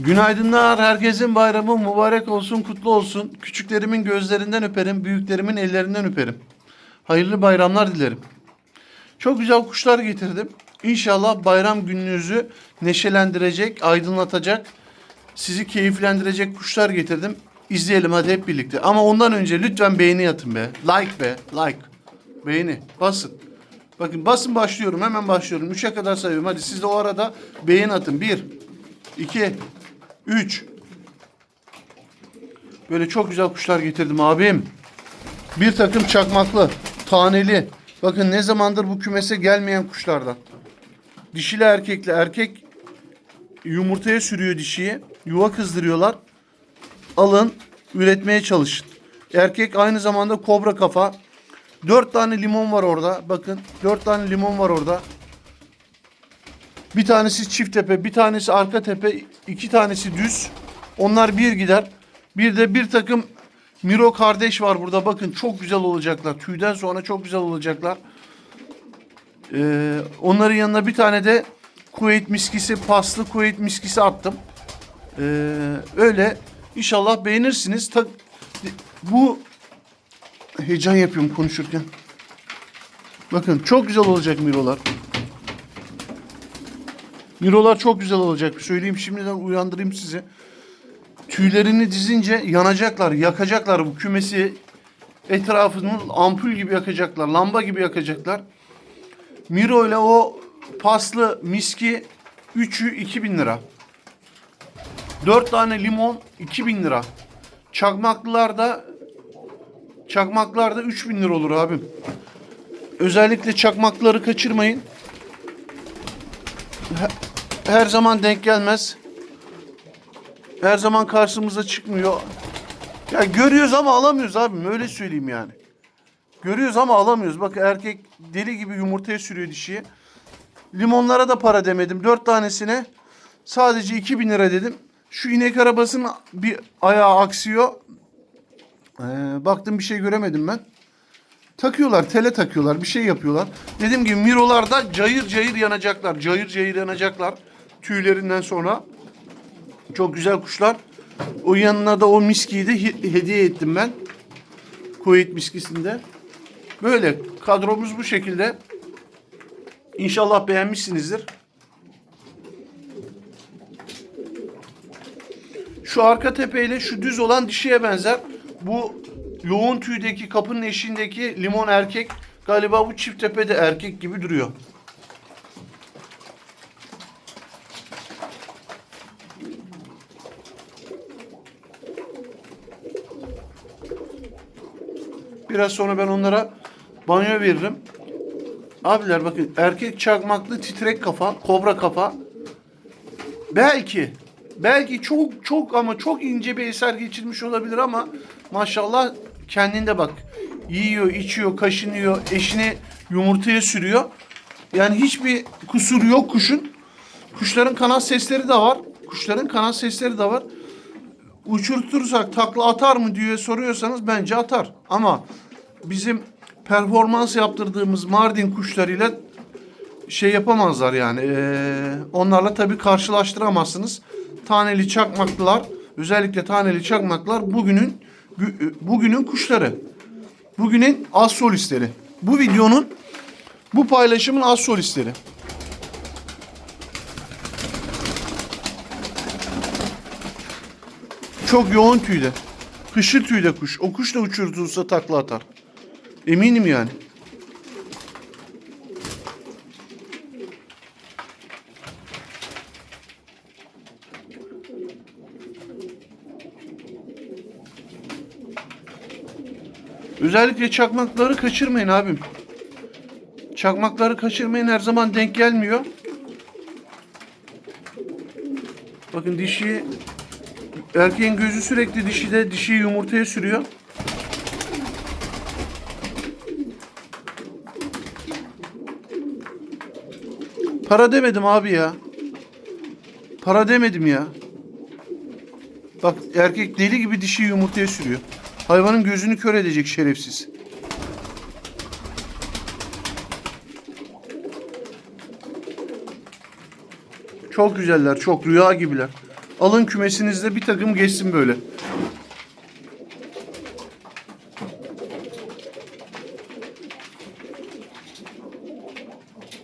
Günaydınlar. Herkesin bayramı mübarek olsun, kutlu olsun. Küçüklerimin gözlerinden öperim, büyüklerimin ellerinden öperim. Hayırlı bayramlar dilerim. Çok güzel kuşlar getirdim. İnşallah bayram gününüzü neşelendirecek, aydınlatacak, sizi keyiflendirecek kuşlar getirdim. İzleyelim hadi hep birlikte. Ama ondan önce lütfen beğeni yatın be. Like be, like. Beğeni, basın. Bakın basın başlıyorum, hemen başlıyorum. Üçe kadar sayıyorum. Hadi siz de o arada beğeni atın. Bir, iki, üç. Böyle çok güzel kuşlar getirdim abim. Bir takım çakmaklı, taneli. Bakın ne zamandır bu kümese gelmeyen kuşlardan. Dişili erkekli. Erkek yumurtaya sürüyor dişiyi. Yuva kızdırıyorlar. Alın, üretmeye çalışın. Erkek aynı zamanda kobra kafa. Dört tane limon var orada. Bakın dört tane limon var orada. Bir tanesi çift tepe, bir tanesi arka tepe, iki tanesi düz. Onlar bir gider. Bir de bir takım Miro kardeş var burada. Bakın çok güzel olacaklar. Tüyden sonra çok güzel olacaklar. Ee, onların yanına bir tane de Kuveyt miskisi, paslı Kuveyt miskisi attım. Ee, öyle. İnşallah beğenirsiniz. Ta- bu heyecan yapıyorum konuşurken. Bakın çok güzel olacak Miro'lar. Mirolar çok güzel olacak. Söyleyeyim şimdiden uyandırayım sizi. Tüylerini dizince yanacaklar, yakacaklar bu kümesi etrafını ampul gibi yakacaklar, lamba gibi yakacaklar. Miro ile o paslı miski üçü 2000 lira. 4 tane limon 2000 lira. Çakmaklılar da çakmaklar da 3000 lira olur abim. Özellikle çakmakları kaçırmayın. Her zaman denk gelmez. Her zaman karşımıza çıkmıyor. Ya görüyoruz ama alamıyoruz abim. Öyle söyleyeyim yani. Görüyoruz ama alamıyoruz. Bak erkek deli gibi yumurtaya sürüyor dişiyi. Limonlara da para demedim. Dört tanesine sadece 2000 lira dedim. Şu inek arabasının bir ayağı aksıyor. Ee, baktım bir şey göremedim ben. Takıyorlar, tele takıyorlar, bir şey yapıyorlar. Dediğim gibi mirolarda cayır cayır yanacaklar. Cayır cayır yanacaklar tüylerinden sonra. Çok güzel kuşlar. O yanına da o miskiyi de he- hediye ettim ben. Kuveyt miskisinde. Böyle kadromuz bu şekilde. İnşallah beğenmişsinizdir. Şu arka tepeyle şu düz olan dişiye benzer. Bu yoğun tüydeki kapının eşiğindeki limon erkek. Galiba bu çift tepede erkek gibi duruyor. Biraz sonra ben onlara banyo veririm. Abiler bakın erkek çakmaklı titrek kafa, kobra kafa. Belki, belki çok çok ama çok ince bir eser geçirmiş olabilir ama maşallah kendinde bak. Yiyor, içiyor, kaşınıyor, eşini yumurtaya sürüyor. Yani hiçbir kusuru yok kuşun. Kuşların kanat sesleri de var. Kuşların kanat sesleri de var. Uçurtursak takla atar mı diye soruyorsanız bence atar. Ama bizim performans yaptırdığımız Mardin kuşlarıyla şey yapamazlar yani. Ee, onlarla tabii karşılaştıramazsınız. Taneli çakmaklılar, özellikle taneli çakmaklar bugünün gü- bugünün kuşları. Bugünün az solistleri. Bu videonun bu paylaşımın az solistleri. Çok yoğun tüyde. Hışır tüyde kuş. O kuş da uçurtulsa takla atar. Eminim yani. Özellikle çakmakları kaçırmayın abim. Çakmakları kaçırmayın her zaman denk gelmiyor. Bakın dişi erkeğin gözü sürekli dişide dişi yumurtaya sürüyor. Para demedim abi ya. Para demedim ya. Bak erkek deli gibi dişi yumurtaya sürüyor. Hayvanın gözünü kör edecek şerefsiz. Çok güzeller, çok rüya gibiler. Alın kümesinizde bir takım geçsin böyle.